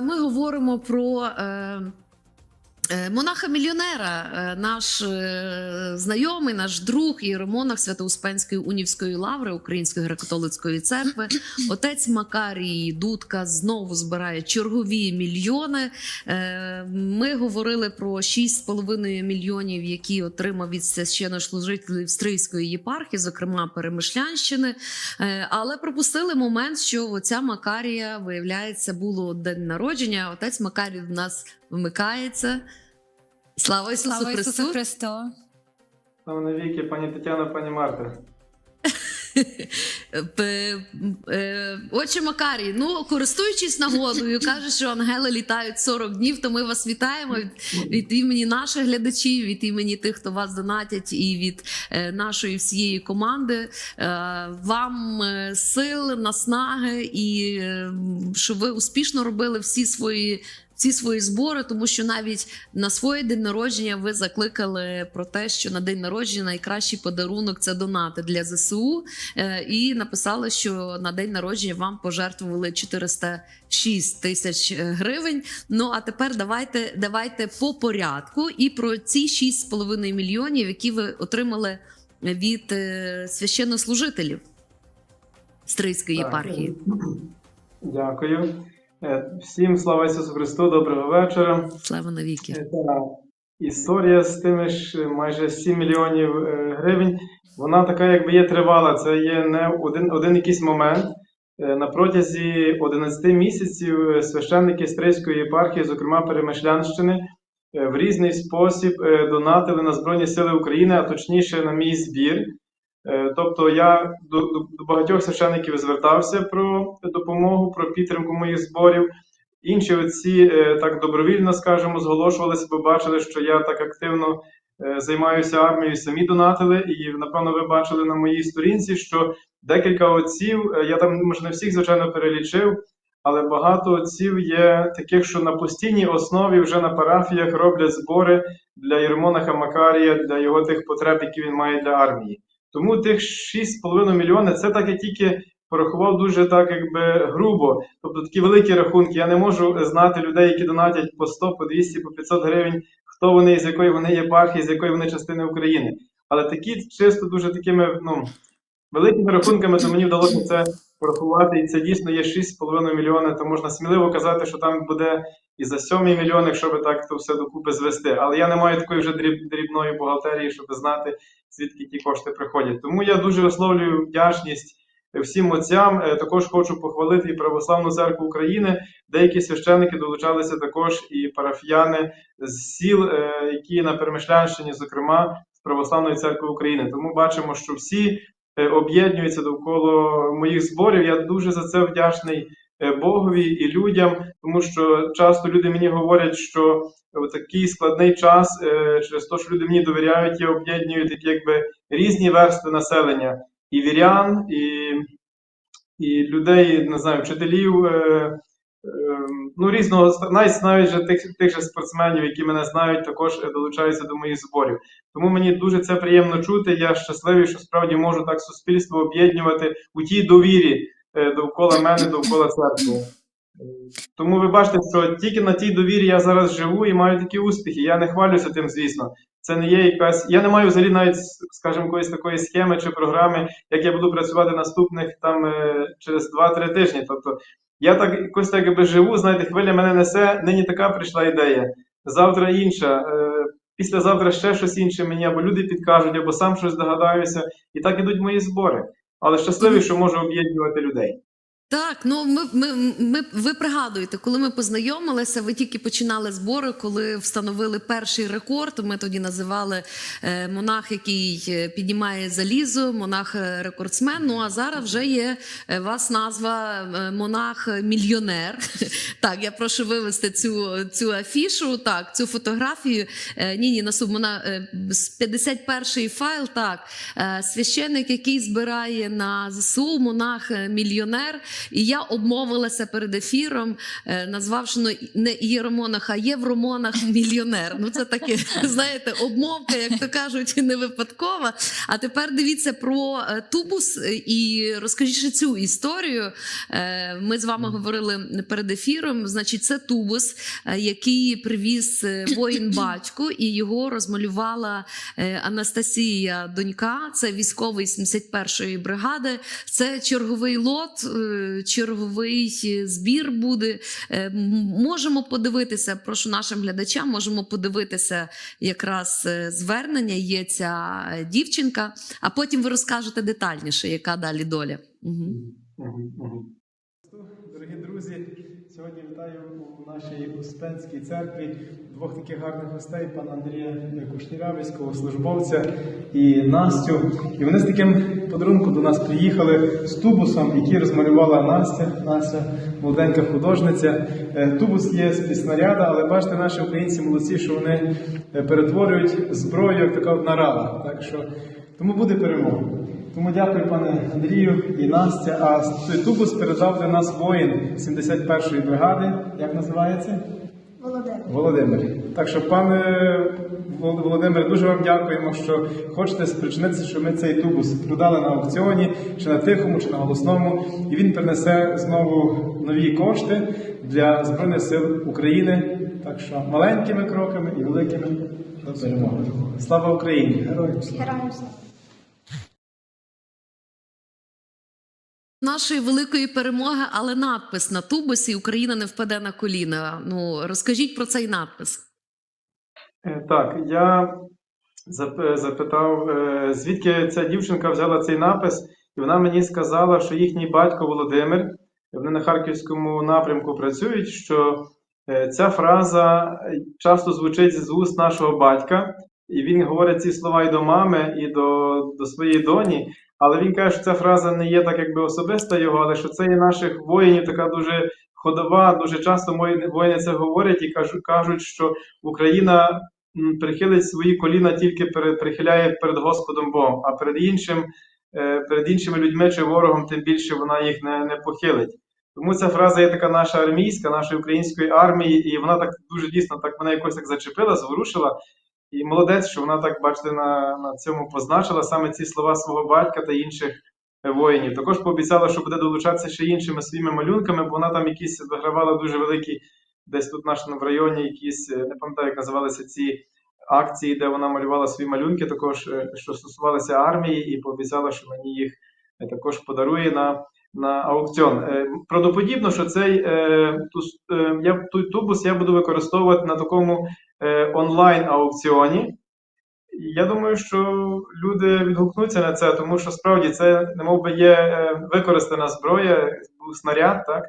Ми говоримо про е, монаха-мільйонера, е, наш е, знайомий, наш друг іеромонах Свято-Успенської унівської лаври Української греко-католицької церкви. Отець Макарій Дудка знову збирає чергові мільйони. Е, Ми говорили про 6,5 мільйонів, які отримав від священнослужителів Стрийської єпархії, зокрема Перемишлянщини. Е, Але пропустили момент, що оця Макарія, виявляється, було день народження. Отець Макарій в нас вмикається. Слава Ісусу Слава Христу! Ісусу Христу! Слава навіки, пані Тетяна, пані Марта. Е, Отче Макарій, ну користуючись нагодою, каже, що ангели літають 40 днів. То ми вас вітаємо від, від імені наших глядачів, від імені тих, хто вас донатять, і від е, нашої всієї команди. Е, вам сил, наснаги, і щоб ви успішно робили всі свої. Всі свої збори, тому що навіть на своє день народження ви закликали про те, що на день народження найкращий подарунок це донати для ЗСУ. Е, і написали, що на день народження вам пожертвували 406 тисяч е, гривень. Ну а тепер давайте, давайте по порядку і про ці 6,5 мільйонів, які ви отримали від е, священнослужителів Стрийської єпархії. Дякую. Е, Всім слава Ісусу Христу, доброго вечора. Слава навіки. Е, Історія з тими ж е, майже 7 мільйонів гривень, вона така, якби є тривала. Це є не один, один якийсь момент. На протязі 11 місяців священники Стрийської єпархії, зокрема Перемишлянщини, в різний спосіб донатили на Збройні Сили України, а точніше на мій збір. Е, Тобто я до, до, багатьох священників звертався про допомогу, про підтримку моїх зборів. Інші отці е, так добровільно, скажімо, зголошувалися, бо бачили, що я так активно е, займаюся армією, самі донатили. І напевно ви бачили на моїй сторінці, що декілька отців, я там може не всіх звичайно перелічив, але багато отців є таких, що на постійній основі вже на парафіях роблять збори для Єрмонаха Макарія, для його тих потреб, які він має для армії. Тому тих 6,5 мільйони це так я тільки порахував дуже так, якби грубо. Тобто такі великі рахунки. Я не можу знати людей, які донатять по 100, по 200, по 500 гривень, хто вони, з якої вони єпархії, з якої вони частини України. Але такі чисто дуже такими ну, великими рахунками, то мені вдалося це порахувати. І це дійсно є 6,5 мільйони, то можна сміливо казати, що там буде і за 7 мільйон, якщо так то все докупи звести. Але я не маю такої вже дріб- дрібної бухгалтерії, щоб знати, звідки ті кошти приходять. Тому я дуже висловлюю вдячність всім отцям. Е, Також хочу похвалити і Православну церкву України. Деякі священники долучалися також і парафіяни з сіл, е, які на Перемишлянщині, зокрема з Православної церкви України. Тому бачимо, що всі е, об'єднуються довкола моїх зборів. Я дуже за це вдячний Богові і людям, тому що часто люди мені говорять, що в такий складний час, е, через те, що люди мені довіряють, я об'єдную такі якби різні верстви населення і вірян, і, і людей, не знаю, вчителів. е, е, Ну, різного навіть навіть же тих, тих же спортсменів, які мене знають, також е, долучаються до моїх зборів. Тому мені дуже це приємно чути. Я щасливий, що справді можу так суспільство об'єднувати у тій довірі е, довкола мене, довкола церкви. Е, Тому ви бачите, що тільки на тій довірі я зараз живу і маю такі успіхи. Я не хвалюся тим, звісно. Це не є якась. Я не маю взагалі навіть, скажімо, якоїсь такої схеми чи програми, як я буду працювати наступних там е, через 2-3 тижні. Тобто я так якось так якби живу, знаєте, хвиля мене несе, нині така прийшла ідея, завтра інша, е, післязавтра ще щось інше мені, або люди підкажуть, або сам щось догадаюся. І так ідуть мої збори. Але щасливий, що можу об'єднувати людей. Так, ну ми, ми, ми ви пригадуєте, коли ми познайомилися, ви тільки починали збори, коли встановили перший рекорд. Ми тоді називали е, монах, який е, піднімає залізо, монах е. Ну а зараз вже є у вас назва е, монах мільйонер. Так, я прошу вивести цю, цю афішу, так, цю фотографію. Ні, ні, на з 51-й файл. Так, священник, який збирає на ЗСУ, монах е, мільйонер. І я обмовилася перед ефіром, е, назвавши ну, не Єромонах, а Євромонах мільйонер. Ну це таке, знаєте, обмовка, як то кажуть, не випадкова. А тепер дивіться про е, тубус е, і розкажіть цю історію. Ми з вами говорили перед ефіром. Значить, це тубус, який привіз воїн батько, і його розмалювала Анастасія Донька. Це військовий 71-ї бригади. Це черговий лот, черговий е, збір буде. Е, Можемо подивитися, прошу нашим глядачам, можемо подивитися якраз е, звернення. Є ця дівчинка, а потім ви розкажете детальніше, яка далі доля. Угу. Дорогі друзі, сьогодні вітаю у нашій Успенській церкві двох таких гарних гостей, пана Андрія Кушніра, військовослужбовця і Настю. І вони з таким подарунком до нас приїхали з тубусом, який розмалювала Настя, Настя, молоденька художниця. Е, Тубус є з піснаряда, але бачите, наші українці молодці, що вони е, перетворюють зброю як така одна рада. Так що тому буде перемога. Тому дякую, пане Андрію і Настя. А той тубус передав для нас воїн 71-ї бригади. Як називається? Володимир. Володимир. Так що, пане Вол- Володимир, дуже вам дякуємо, що хочете спричинитися, що ми цей тубус продали на аукціоні, чи на тихому, чи на голосному, і він принесе знову нові кошти для Збройних сил України. Так що маленькими кроками і великими до перемоги. Слава Україні! Героям слава! Нашої великої перемоги, але надпис на тубусі Україна не впаде на коліна. Ну розкажіть про цей надпис. Е, Так, я запитав, е, звідки ця дівчинка взяла цей напис, і вона мені сказала, що їхній батько Володимир, вони на харківському напрямку працюють, що е, ця фраза часто звучить з уст нашого батька, і він говорить ці слова і до мами, і до, до своєї доні. Але він каже, що ця фраза не є так, якби особиста його, але що це є наших воїнів така дуже ходова. Дуже часто воїни це говорять і кажуть, що Україна прихилить свої коліна тільки прихиляє перед Господом Богом, а перед іншим, е, перед іншими людьми чи ворогом, тим більше вона їх не, не похилить. Тому ця фраза є така наша армійська, нашої української армії, і вона так дуже дійсно так мене якось так зачепила, зворушила. І молодець, що вона так, бачите, на, на цьому позначила саме ці слова свого батька та інших е, воїнів. Також пообіцяла, що буде долучатися ще іншими своїми малюнками, бо вона там якісь вигравала дуже великі, десь тут в нашому районі, якісь, е, не пам'ятаю, як називалися ці акції, де вона малювала свої малюнки, також е, що стосувалися армії, і пообіцяла, що мені їх також подарує на, на аукціон. Правдоподібно, що цей я, тубус я буду використовувати на такому онлайн-аукціоні. І Я думаю, що люди відгукнуться на це, тому що справді це немов би є е, використана зброя, снаряд, так?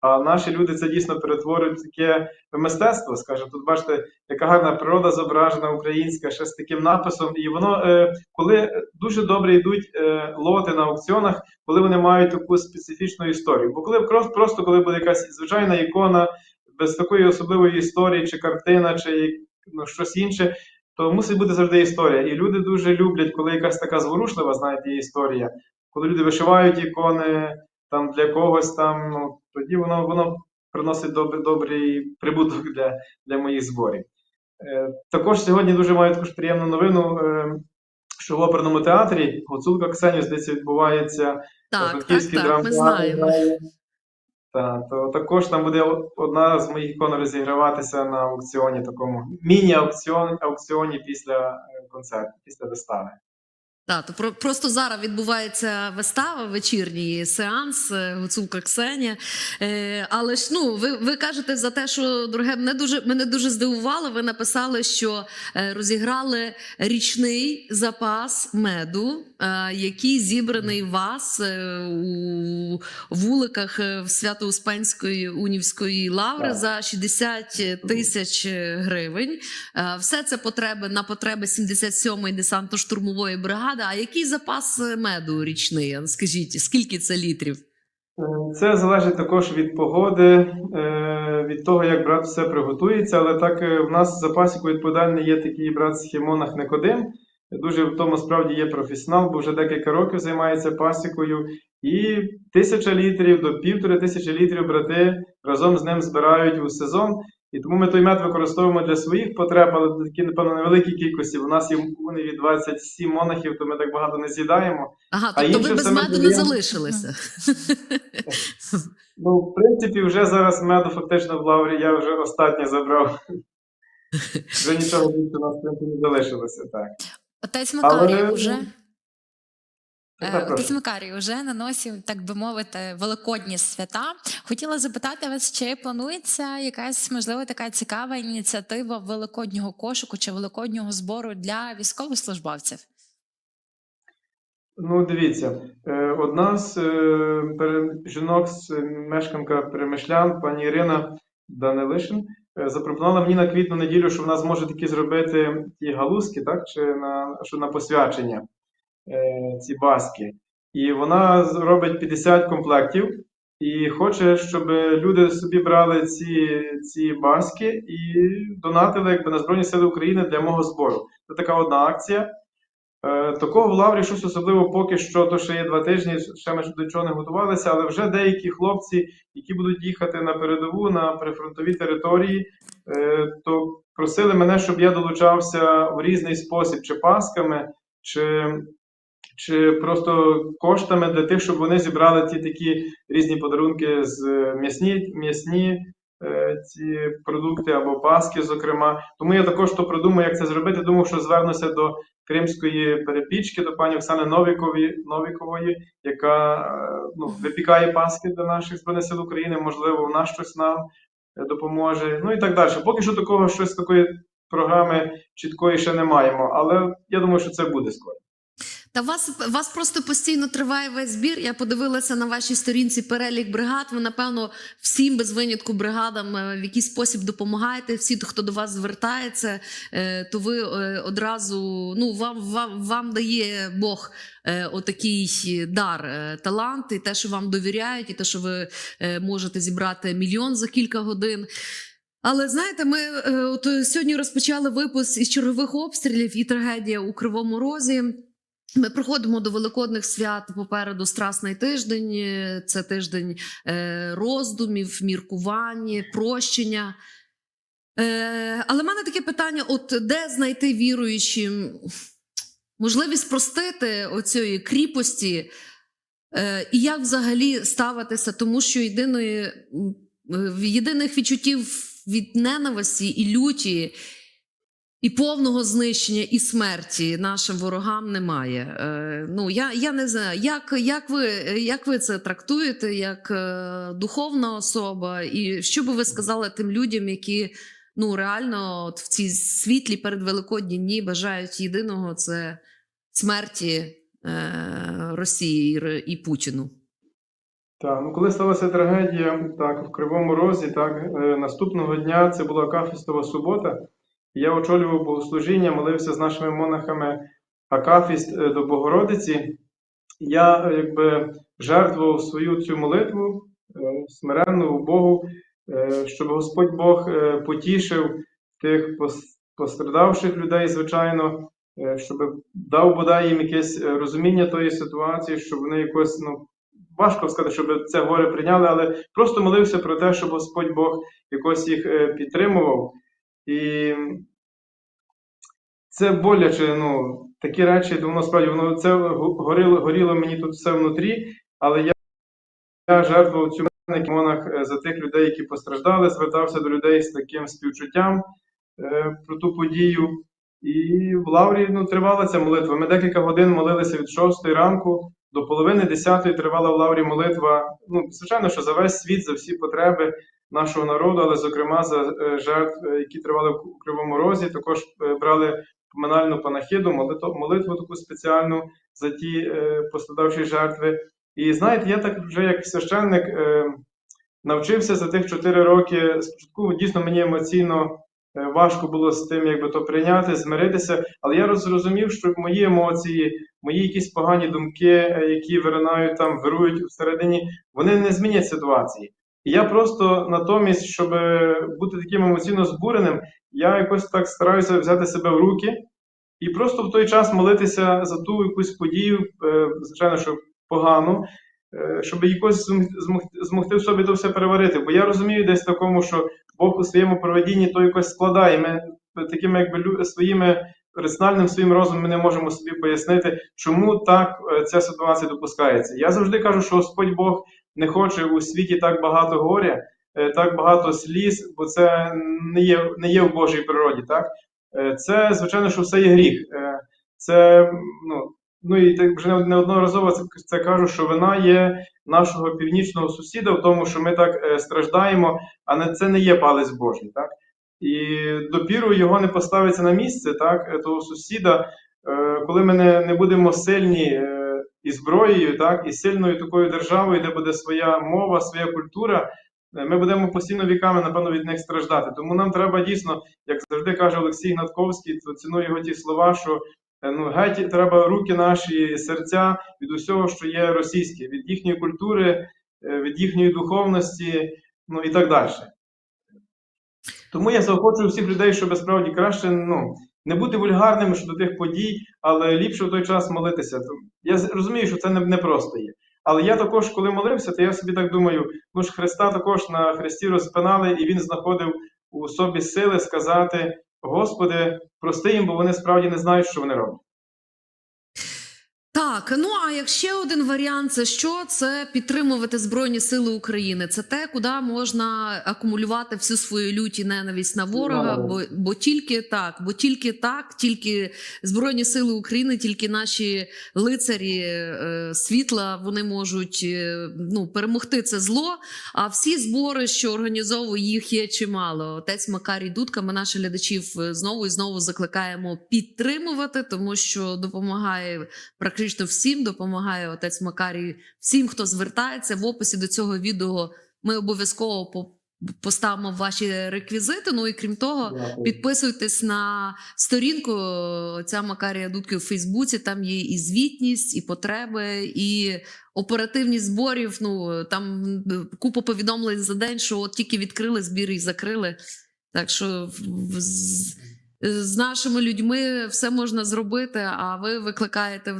А наші люди це дійсно перетворюють таке мистецтво, скажімо. Тут бачите, яка гарна природа зображена українська, ще з таким написом. І воно, е, коли дуже добре йдуть е, лоти на аукціонах, коли вони мають таку специфічну історію. Бо коли просто коли буде якась звичайна ікона без такої особливої історії, чи картина, чи ну, щось інше, то мусить бути завжди історія. І люди дуже люблять, коли якась така зворушлива, знаєте, історія, коли люди вишивають ікони там для когось там, ну тоді воно воно приносить добрий, добрий прибуток для, для моїх зборів. Е, також сьогодні дуже маю таку ж приємну новину. Е, що в оперному театрі Гуцулка Ксенію, здається, відбувається Так, так, Франківський так, ми знаємо. Так, то також там буде одна з моїх ікон розіграватися на аукціоні, такому міні-аукціоні аукціоні після е, концерту, після вистави. Так, то про, просто зараз відбувається вистава, вечірній сеанс е, Гуцулка Ксенія. Е, але ж ну, ви, ви кажете за те, що дороге, мене дуже мене дуже здивувало. Ви написали, що е, розіграли річний запас меду, е, який зібраний у вас е, у вуликах в Свято-Успенської унівської лаври за 60 тисяч гривень. Е, Все це потреби на потреби 77-ї десантно-штурмової бригади. А який запас е, меду річний? Скажіть, скільки це літрів? Е, Це залежить також від погоди, е, від того, як брат все приготується. Але так в нас в запасіку відповідальний є такий брат Схімонах Никодим. Дуже в тому справді є професіонал, бо вже декілька років займається пасікою. І тисяча літрів до півтори тисячі літрів брати разом з ним збирають у сезон. І тому ми той мед використовуємо для своїх потреб, але такі, напевно, невеликій кількості. У нас є в Униві 27 монахів, то ми так багато не з'їдаємо. Ага, А тобто ви без меду не залишилися. Ну, в принципі, вже зараз меду фактично в лаврі я вже останнє забрав. Вже нічого більше у нас в принципі не залишилося, так. Отець Але- Макарій уже. Так, Е, прошу. Отець Макарій вже на носі, так би мовити, великодні свята. Хотіла запитати вас, чи планується якась можливо така цікава ініціатива великоднього кошику чи великоднього збору для військовослужбовців? Ну, дивіться, е, одна з е, жінок, з е, мешканка Перемишлян, пані Ірина Данилишин, запропонувала мені на квітну неділю, що вона зможе такі зробити ті галузки, так, чи на, що на посвячення, ці баски. І вона робить 50 комплектів і хоче, щоб люди собі брали ці, ці баски і донатили якби, на Збройні Сили України для мого збору. Це така одна акція. Е, Такого в Лаврі щось особливо поки що, то ще є два тижні, ще ми до чого не готувалися, але вже деякі хлопці, які будуть їхати на передову, на прифронтові території, е, то просили мене, щоб я долучався в різний спосіб, чи пасками, чи, чи просто коштами для тих, щоб вони зібрали ті такі різні подарунки з е, м'ясні, м'ясні е, ці продукти або паски, зокрема. Тому я також то продумаю, як це зробити. Думав, що звернуся до кримської перепічки до пані Оксани Новікової, Новікової, яка е, ну, випікає паски для наших Збройних сил України, можливо, вона щось нам допоможе. Ну і так далі. Поки що такого щось такої програми чіткої ще не маємо, але я думаю, що це буде скоро. Та вас, вас просто постійно триває весь збір. Я подивилася на вашій сторінці перелік бригад. Ви, напевно, всім без винятку бригадам е, в якийсь спосіб допомагаєте. Всі, хто до вас звертається, е, то ви е, одразу ну вам, вам, вам дає Бог отакий дар, талант, і те, що вам довіряють, і те, що ви можете зібрати мільйон за кілька годин. Але знаєте, ми от сьогодні розпочали випуск із чергових обстрілів і трагедія у Кривому Розі. Ми проходимо до великодних свят попереду Страсний тиждень. Це тиждень е, роздумів, міркувань, прощення. Е, але в мене таке питання: от де знайти віруючим можливість простити оцієї кріпості, е, і як взагалі ставитися, тому що єдиної, єдиних відчуттів від ненависті і люті. І повного знищення і смерті нашим ворогам немає. Е, ну я, я не знаю, як, як, ви, як ви це трактуєте як е, духовна особа, і що би ви сказали тим людям, які ну реально от в цій світлі перед Великодні дні бажають єдиного це смерті е, Росії і, і Путіну? Так, ну коли сталася трагедія, так, в Кривому Розі, так, е, наступного дня це була Акафістова субота. Я очолював богослужіння, молився з нашими монахами Акафіст е, до Богородиці. Я е, якби жертвував свою цю молитву е, смиренну Богу, щоб Господь Бог потішив тих пос- пострадавших людей, звичайно, щоб дав бодай їм якесь розуміння тої ситуації, щоб вони якось, ну, важко сказати, щоб це горе прийняли, але просто молився про те, щоб Господь Бог якось їх підтримував. І це боляче, ну, такі речі, воно справді воно це горіло, горіло мені тут все внутрі, але я, я жертвував цю монах е, за тих людей, які постраждали, звертався до людей з таким співчуттям е, про ту подію. І в Лаврі ну, тривала ця молитва. Ми декілька годин молилися від 6 ранку до половини 10 тривала в Лаврі молитва. Ну, звичайно, що за весь світ, за всі потреби нашого народу, але зокрема за е, жертв, е, які тривали в Кривому Розі. Також е, брали поминальну панахиду, молитву, молитву таку спеціальну за ті пострадавші жертви. І знаєте, я так вже як священник навчився за тих 4 роки. Спочатку дійсно мені емоційно важко було з тим, якби то прийняти, змиритися, але я зрозумів, що мої емоції, мої якісь погані думки, які виринають там, вирують всередині, вони не змінять ситуації. Я просто натомість, щоб бути таким емоційно збуреним, я якось так стараюся взяти себе в руки і просто в той час молитися за ту якусь подію, е, звичайно, що погану, е, щоб якось змог- змогти, в собі то все переварити. Бо я розумію десь такому, що Бог у своєму проведінні то якось складає. Ми такими якби своїми раціональним своїм розумом ми не можемо собі пояснити, чому так е, ця ситуація допускається. Я завжди кажу, що Господь Бог не хоче у світі так багато горя, е, так багато сліз, бо це не є, не є в Божій природі. Так? Е, Це, звичайно, що все є гріх. Е, Це, ну, ну і так вже неодноразово це, це кажу, що вина є нашого північного сусіда в тому, що ми так страждаємо, а не це не є палець Божий. Так? І допіру його не поставиться на місце, так, того сусіда, коли ми не, не будемо сильні і зброєю, так, і сильною такою державою, де буде своя мова, своя культура, е, ми будемо постійно віками, напевно, від них страждати. Тому нам треба дійсно, як завжди каже Олексій Гнатковський, то ціную його ті слова, що е, ну, геть треба руки наші, серця від усього, що є російське, від їхньої культури, е, від їхньої духовності, ну і так далі. Тому я заохочую всіх людей, щоб справді краще ну, не бути вульгарними щодо тих подій, але ліпше в той час молитися. Я розумію, що це не, просто є. Але я також, коли молився, то я собі так думаю: ну ж Христа також на Христі розпинали, і Він знаходив у собі сили сказати: Господи, прости їм, бо вони справді не знають, що вони роблять. Так, ну а як ще один варіант, це що? Це підтримувати Збройні Сили України. Це те, куди можна акумулювати всю свою лють і ненависть на ворога. Бо, бо тільки так, бо тільки так, тільки Збройні Сили України, тільки наші лицарі е, світла вони можуть е, ну, перемогти це зло. А всі збори, що організовує їх, є чимало. Отець Макарій Дудка. Ми наших глядачів е, знову і знову закликаємо підтримувати, тому що допомагає практично всім допомагає отець Макарій, всім, хто звертається в описі до цього відео. Ми обов'язково по- поставимо ваші реквізити. Ну і крім того, підписуйтесь на сторінку отця Макарія Дудки у Фейсбуці. Там є і звітність, і потреби, і оперативність зборів. Ну там е, купа повідомлень за день, що от тільки відкрили збір і закрили. Так що з, нашими людьми все можна зробити, а ви викликаєте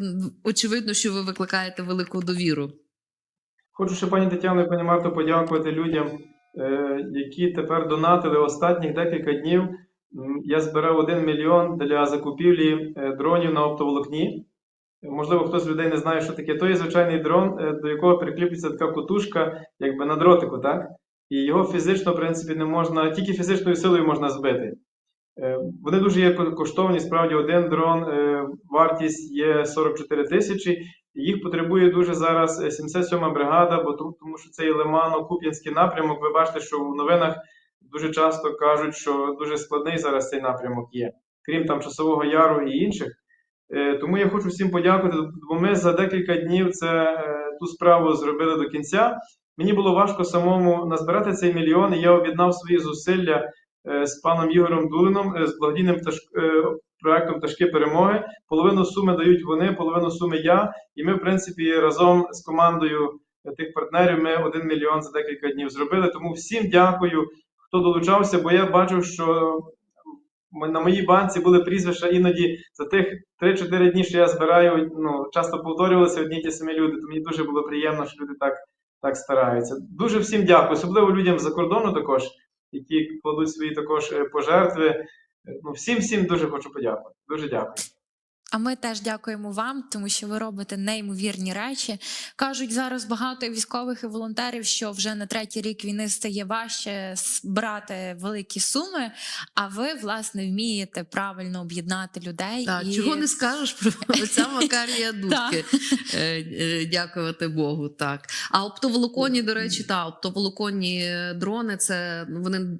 очевидно, що ви викликаєте велику довіру. Хочу ще пані Тетяно і пані Марто подякувати людям, е, які тепер донатили останніх декілька днів. Я збирав 1 мільйон для закупівлі е, дронів на оптоволокні. Можливо, хтось з людей не знає, що таке. То є звичайний дрон, е, до якого прикріплюється така кутушка, якби на дротику, так? І його фізично, в принципі, не можна, тільки фізичною силою можна збити. Е, Вони дуже є коштовні. Справді, один дрон, е, вартість є 44 тисячі. Їх потребує дуже зараз е, 77-ма бригада, бо тому що це є Лимано-Куп'янський напрямок. Ви бачите, що в новинах дуже часто кажуть, що дуже складний зараз цей напрямок є, крім там часового яру і інших. Е, Тому я хочу всім подякувати, бо ми за декілька днів це, е, ту справу зробили до кінця. Мені було важко самому назбирати цей мільйон, і я об'єднав свої зусилля е, з паном Ігорем Дулином, е, з благодійним пташ- е, проектом Пташки перемоги. Половину суми дають вони, половину суми я. І ми, в принципі, разом з командою тих партнерів ми один мільйон за декілька днів зробили. Тому всім дякую, хто долучався, бо я бачив, що на моїй банці були прізвища іноді за тих 3-4 дні, що я збираю, ну, часто повторювалися одні ті самі люди. То мені дуже було приємно, що люди так, так стараються. Дуже всім дякую, особливо людям за кордону також, які кладуть свої також е, пожертви. Ну, всім всім дуже хочу подякувати. Дуже дякую. А ми теж дякуємо вам, тому що ви робите неймовірні речі. Кажуть зараз багато військових і волонтерів, що вже на третій рік війни стає важче брати великі суми. А ви власне вмієте правильно об'єднати людей. Так, і... чого не скажеш про отця Макарія Дудки. Е, е, Дякувати Богу. Так. А оптоволоконні, до речі, та оптоволоконні дрони це вони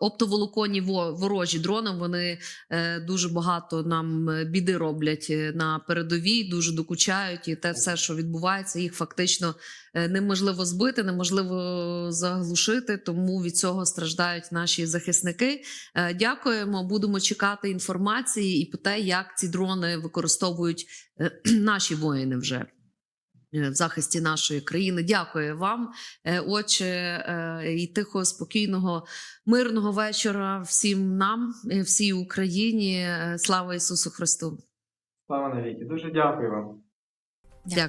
оптоволоконні во- ворожі дрони. Вони е, дуже багато нам е, біди роблять е, на передовій, дуже докучають, і те все, що відбувається, їх фактично е, неможливо збити, неможливо заглушити. Тому від цього страждають наші захисники. Дякуємо. Будемо чекати інформації і про те, як ці дрони використовують наші воїни вже. Е, в захисті нашої країни. Дякую вам, е, отче, е, і тихого, спокійного, мирного вечора всім нам, всій Україні. Слава Ісусу Христу! Слава навіки. Дуже дякую вам. Дякую.